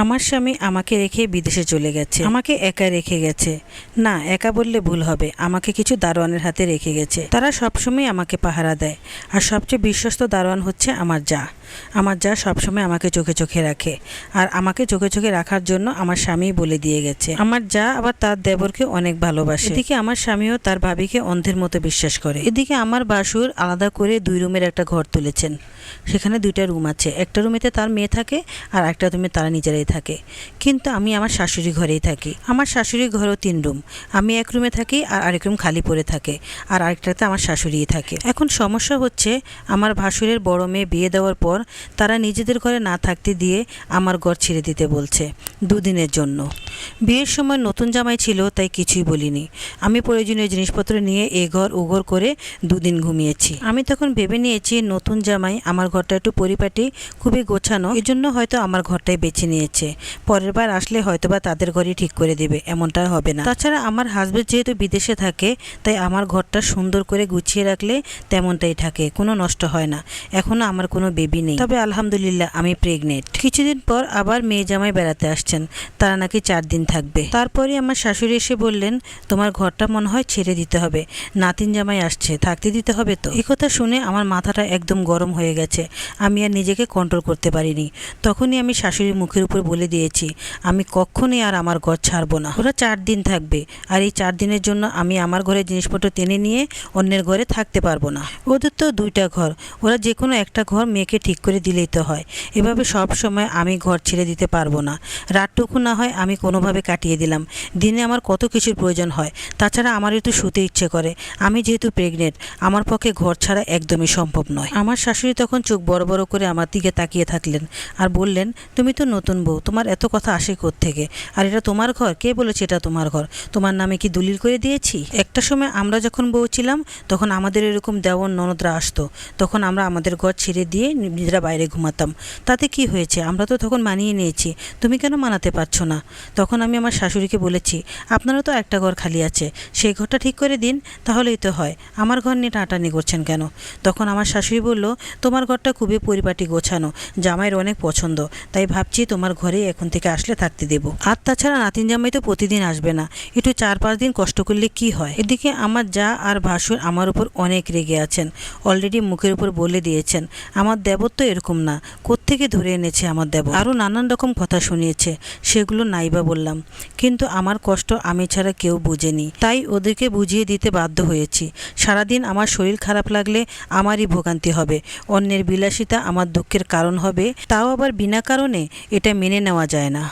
আমার স্বামী আমাকে রেখে বিদেশে চলে গেছে। আমাকে একা রেখে গেছে। না, একা বললে ভুল হবে। আমাকে কিছু দারোয়ানের হাতে রেখে গেছে। তারা সবসময় আমাকে পাহারা দেয়। আর সবচেয়ে বিশ্বস্ত দারোয়ান হচ্ছে আমার যা। আমার যা সবসময় আমাকে চোখে চোখে রাখে। আর আমাকে চোখে চোখে রাখার জন্য আমার স্বামী বলে দিয়ে গেছে। আমার যা, আবার তার দেবরকে অনেক ভালোবাসে। এদিকে আমার স্বামীও তার ভাবিকে অন্ধের মতো বিশ্বাস করে। এদিকে আমার বাসুর আলাদা করে দুই রুমের একটা ঘর তুলেছেন। সেখানে দুইটা রুম আছে। একটা রুমেতে তার মেয়ে থাকে আর একটা রুমে তারা নিজেরাই থাকে। কিন্তু আমি আমার শাশুড়ি ঘরেই থাকি। আমার শাশুড়ি ঘরও তিন রুম। আমি এক রুমে থাকি আর আরেক রুম খালি পড়ে থাকে। আর আরেকটাতে আমার শাশুড়িই থাকে। এখন সমস্যা হচ্ছে, আমার ভাসুরের বড় মেয়ে বিয়ে দেওয়ার পর তারা নিজেদের ঘরে না থাকতে দিয়ে আমার ঘর ছেড়ে দিতে বলছে দুদিনের জন্য। বিয়ের সময় নতুন জামাই ছিল, তাই কিছুই বলিনি। আমি প্রয়োজনীয় জিনিসপত্র নিয়ে এ ঘর ও ঘর করে দুদিন ঘুমিয়েছি। আমি তখন ভেবে নিয়েছি, নতুন জামাই আমার ঘরটা একটু পরিপাটি, খুবই গোছানো এই জন্য হয়তো আমার ঘরটাই বেছে নিয়েছে। পরের বার আসলে হয়তোবা তাদের ঘরই ঠিক করে দেবে, এমনটা হবে না। তাছাড়া আমার হাজবেন্ড যেহেতু বিদেশে থাকে, তাই আমার ঘরটা সুন্দর করে গুছিয়ে রাখলে তেমনটাই থাকে, কোনো নষ্ট হয় না। এখনও আমার কোনো বেবি নেই। তবে আলহামদুলিল্লাহ, আমি প্রেগনেন্ট কিছুদিন পর আবার মেয়ে জামাই বেড়াতে আসছেন। তারা নাকি চার দিন থাকবে। তারপরে আমার শাশুড়ি এসে বললেন, তোমার ঘরটা মনে হয় ছেড়ে দিতে হবে। নাতিন জামাই আসছে, থাকতে দিতে হবে তো? এই কথা শুনে আমার মাথাটা একদম গরম হয়ে গেছে। আমি আর নিজেকে কন্ট্রোল করতে পারিনি। তখনই আমি শাশুড়ির মুখের উপর বলে দিয়েছি, আমি কখনই আর আমার ঘর ছাড়বো না। ওরা চার দিন থাকবে, আর এই চার দিনের জন্য আমি আমার ঘরে জিনিসপত্র টেনে নিয়ে অন্যের ঘরে থাকতে পারব না। ওদের তো দুইটা ঘর। ওরা যে কোনো একটা ঘর মেয়েকে ঠিক করে দিলেই তো হয়। এভাবে সব সময় আমি ঘর ছেড়ে দিতে পারব না। রাতটুকু না হয় আমি কোনোভাবে কাটিয়ে দিলাম। দিনে আমার কত কিছুর প্রয়োজন হয়, তাছাড়া আমার একটু শুতে ইচ্ছে করে। আমি যেহেতু প্রেগনেন্ট আমার পক্ষে ঘর ছাড়া একদমই সম্ভব নয়। আমার শাশুড়ি তখন চোখ বড় বড় করে আমার দিকে তাকিয়ে থাকলেন আর বললেন, তুমি তো নতুন বউ, তোমার এত কথা আসে থেকে আর এটা তোমার ঘর? কে বলেছে এটা তোমার ঘর? তোমার নামে কি দলিল করে দিয়েছি? একটা সময় আমরা যখন বউ ছিলাম, তখন আমাদের এরকম দেওয়ার ননদরা আসতো। তখন আমরা আমাদের ঘর ছেড়ে দিয়ে নিজেরা বাইরে ঘুমাতাম। তাতে কি হয়েছে? আমরা তো তখন মানিয়ে নিয়েছি। তুমি কেন মানাতে পারছ না? তখন আমি আমার শাশুড়িকে বলেছি, আপনারও তো একটা ঘর খালি আছে, সেই ঘরটা ঠিক করে দিন, তাহলেই তো হয়। আমার ঘর নিয়ে টাটানি করছেন কেন? তখন আমার শাশুড়ি বলল, তোমার ঘরটা খুবই পরিপাটি, গোছানো, জামাইয়ের অনেক পছন্দ, তাই ভাবছি তোমার ঘরেই এখন থেকে আসলে থাকতে দেব। আর তাছাড়া নাতিন জামাই তো প্রতিদিন আসবে না, একটু চার পাঁচ দিন কষ্ট করলে কি হয়? এদিকে আমার যা আর ভাসুর আমার উপর অনেক রেগে আছেন, অলরেডি মুখের উপর বলে দিয়েছেন, আমার দেবর তো এরকম না, কোত্থেকে ধরে এনেছে আমার দেবর? আরও নানান রকম কথা শুনিয়েছে, সেগুলো নাইবা বললাম, কিন্তু আমার কষ্ট আমি ছাড়া কেউ বুঝেনি। তাই ওদেরকে বুঝিয়ে দিতে বাধ্য হয়েছি। সারাদিন আমার শরীর খারাপ লাগলে আমারই ভোগান্তি হবে। অন্যের বিলাসিতা আমার দুঃখের কারণ হবে। তাও আবার বিনা কারণে এটা মেনে নেওয়া যায় না।